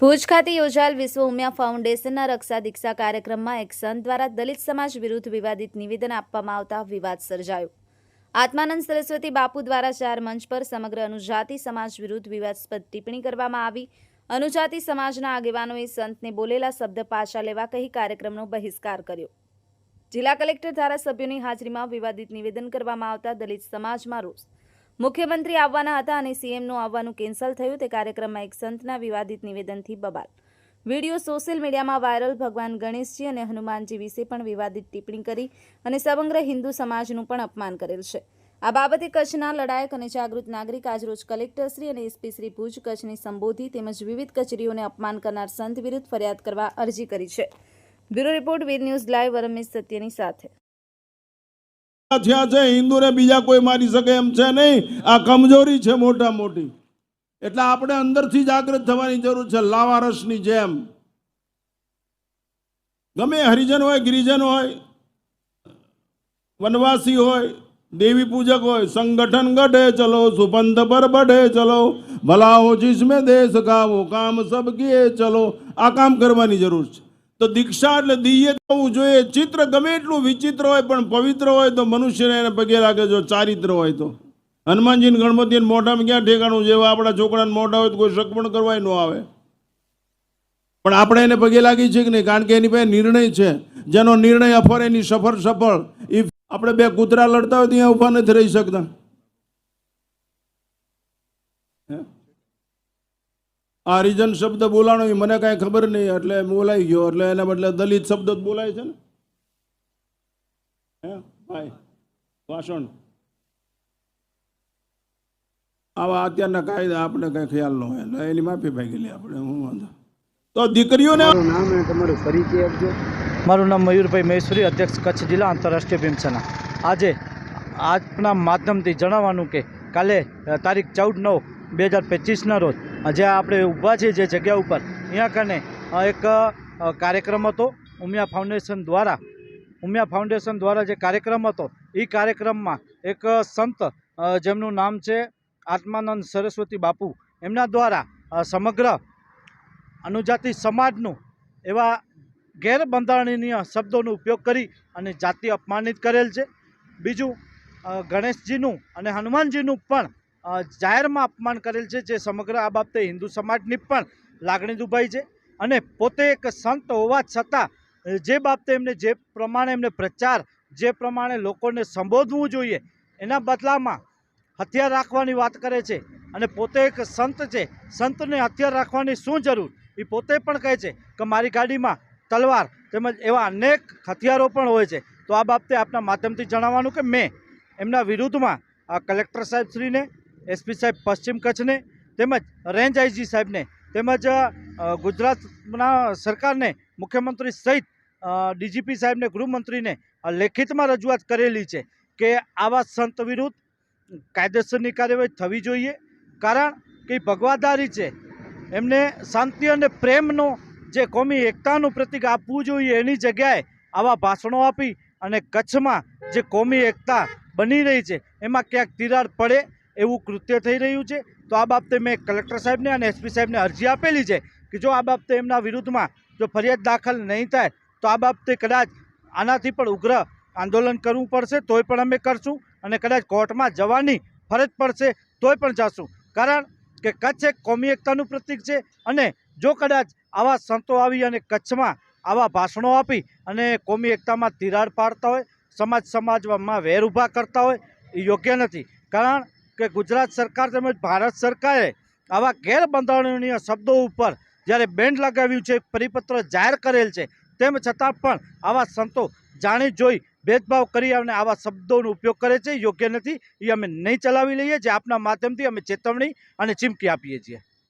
ભુજ ખાતે યોજાયેલ વિશ્વ ઉમિયા ફાઉન્ડેશનના રક્ષા દીક્ષા કાર્યક્રમમાં એક સંત દ્વારા દલિત સમાજ વિરુદ્ધ વિવાદિત નિવેદન આપવામાં આવતા વિવાદ સર્જાયો. આત્માનંદ સરસ્વતી બાપુ દ્વારા ચાર મંચ પર સમગ્ર અનુજાતિ સમાજ વિરુદ્ધ વિવાદસ્પદ ટિપ્પણી કરવામાં આવી. અનુજાતિ સમાજના આગેવાનોએ સંતને બોલેલા શબ્દ પાછા લેવા કહી કાર્યક્રમનો બહિષ્કાર કર્યો. જિલ્લા કલેક્ટર ધારાસભ્યોની હાજરીમાં વિવાદિત નિવેદન કરવામાં આવતા દલિત સમાજમાં રોષ મુખ્યમંત્રી આવવાના હતા અને સીએમનું આવવાનું કેન્સલ થયું. તે કાર્યક્રમમાં એક સંતના વિવાદિત નિવેદનથી બબાલ. વીડિયો સોશિયલ મીડિયામાં વાયરલ. ભગવાન ગણેશજી અને હનુમાનજી વિશે પણ વિવાદિત ટિપ્પણી કરી અને સમગ્ર હિન્દુ સમાજનું પણ અપમાન કરેલ છે. આ બાબતે કચ્છના લડાયક અને જાગૃત નાગરિક આજરોજ કલેક્ટરશ્રી અને એસપી શ્રી ભુજ કચ્છને સંબોધી તેમજ વિવિધ કચેરીઓને અપમાન કરનાર સંત વિરુદ્ધ ફરિયાદ કરવા અરજી કરી છે. Bureau report, Veer news, live Ramesh સત્યની સાથે. થયા છે હિન્દુને બીજા કોઈ મારી શકે એમ છે નહીં. આ કમજોરી છે મોટા મોટી. એટલે આપણે અંદરથી જાગૃત થવાની જરૂર છે લાવા રસની જેમ. ગમે હરિજન હોય, ગિરિજન હોય, વનવાસી હોય, દેવી પૂજક હોય, સંગઠન ગઢે ચલો, સુપંથ પર બઢે ચલો ભલા હો દેશ કા કામ સબ કીએ ચલો. આ કામ કરવાની જરૂર છે. તો દીક્ષા એટલે દિયે થવું જોઈએ. ચિત્ર ગમે એટલું વિચિત્ર હોય, પણ પવિત્ર હોય તો મનુષ્યને એને પગે લાગે જો ચારિત્ર હોય તો. હનુમાનજીને ગણપતિને મોઢામાં ક્યાં ઠેકાણું? જેવા આપણા છોકરાને મોઢા હોય તો કોઈ શક પણ કરવાય ન આવે. પણ આપણે એને પગે લાગી છે કે નહીં? કારણ કે એની પાસે નિર્ણય છે. જેનો નિર્ણય અફર એની સફર સફળ. એ આપણે બે કૂતરા લડતા હોય ત્યાં ઊભા નથી રહી શકતા હે? આ રિજન શબ્દ બોલાણો એ મને કાંઈ ખબર નહીં એટલે બોલાઈ ગયો. એટલે એના બદલે દલિત શબ્દ જ બોલાય છે ને? હે? ભાઈ ભાષણ આવા અત્યારના કાયદા આપણે કાંઈ ખ્યાલ ન હોય. એટલે એની માફી ભાગી લે આપણે હું વાંધો. તો દીકરીઓને નામ તમારું પરિચય આપજો. મારું નામ મયુરભાઈ મહેશ્વરી અધ્યક્ષ કચ્છ જિલ્લા આંતરરાષ્ટ્રીય ભીમસેના. આજે આજના માધ્યમથી જણાવવાનું કે કાલે તારીખ ચૌદ નવ બે હજાર પચીસના રોજ જે આપણે ઊભા છીએ જે જગ્યા ઉપર, અહીંયા કને એક કાર્યક્રમ હતો, ઉમિયા ફાઉન્ડેશન દ્વારા. ઉમિયા ફાઉન્ડેશન દ્વારા જે કાર્યક્રમ હતો એ કાર્યક્રમમાં એક સંત જેમનું નામ છે આત્માનંદ સરસ્વતી બાપુ, એમના દ્વારા સમગ્ર અનુજાતિ સમાજનું એવા ગેરબંધારણીય શબ્દોનો ઉપયોગ કરી અને જાતિ અપમાનિત કરેલ છે. બીજું ગણેશજીનું અને હનુમાનજીનું પણ જાહેરમાં અપમાન કરેલ છે જે સમગ્ર આ બાબતે હિન્દુ સમાજની પણ લાગણી દુભાઈ છે અને પોતે એક સંત હોવા છતાં જે બાબતે એમને જે પ્રમાણે એમને પ્રચાર, જે પ્રમાણે લોકોને સંબોધવું જોઈએ, એના બદલામાં હથિયાર રાખવાની વાત કરે છે અને પોતે એક સંત છે, સંતને હથિયાર રાખવાની શું જરૂર? એ પોતે પણ કહે છે કે મારી ગાડીમાં તલવાર તેમજ એવા અનેક હથિયારો પણ હોય છે. તો આ બાબતે આપના માધ્યમથી જણાવવાનું કે મેં એમના વિરુદ્ધમાં કલેક્ટર સાહેબશ્રીને એસપી સાહેબ પશ્ચિમ કચ્છને તેમજ રેન્જ આઈજી સાહેબને તેમજ ગુજરાતના સરકારને, મુખ્યમંત્રી સહિત ડીજીપી સાહેબને, ગૃહમંત્રીને લેખિતમાં રજૂઆત કરેલી છે કે આવા સંત વિરુદ્ધ કાયદેસરની કાર્યવાહી થવી જોઈએ. કારણ કે ભગવાદારી છે. એમને શાંતિ અને પ્રેમનો જે કોમી એકતાનું પ્રતિક આપવું જોઈએ એની જગ્યાએ આવા ભાષણો આપી અને કચ્છમાં જે કોમી એકતા બની રહી છે, એમાં ક્યાંક તિરાડ પડે એવું કૃત્ય થઈ રહ્યું છે. તો આ બાબતે મેં કલેક્ટર સાહેબને અને એસપી સાહેબને અરજી આપેલી છે કે જો આ બાબતે એમના વિરુદ્ધમાં જો ફરિયાદ દાખલ નહીં થાય, તો આ બાબતે કદાચ આનાથી પણ ઉગ્ર આંદોલન કરવું પડશે, તોય પણ અમે કરશું અને કદાચ કોર્ટમાં જવાની ફરજ પડશે, તોય પણ જશું. કારણ કે કચ્છ એક કોમી એકતાનું પ્રતીક છે અને જો કદાચ આવા સંતો આવી અને કચ્છમાં આવા ભાષણો આપી અને કોમી એકતામાં તિરાડ પાડતા હોય, સમાજ સમાજમાં વેર ઊભા કરતા હોય, એ યોગ્ય નથી. કારણ કે ગુજરાત સરકાર તેમજ ભારત સરકારે આવા ગેરબંધારણીય શબ્દો ઉપર જ્યારે બેન્ડ લગાવ્યું છે, પરિપત્ર જાહેર કરેલ છે, તેમ છતાં પણ આવા સંતો જાણી જોઈ ભેદભાવ કરી અને આવા શબ્દોનો ઉપયોગ કરે છે. યોગ્ય નથી, એ અમે નહીં ચલાવી લઈએ. જે આપના માધ્યમથી અમે ચેતવણી અને ચીમકી આપીએ છીએ.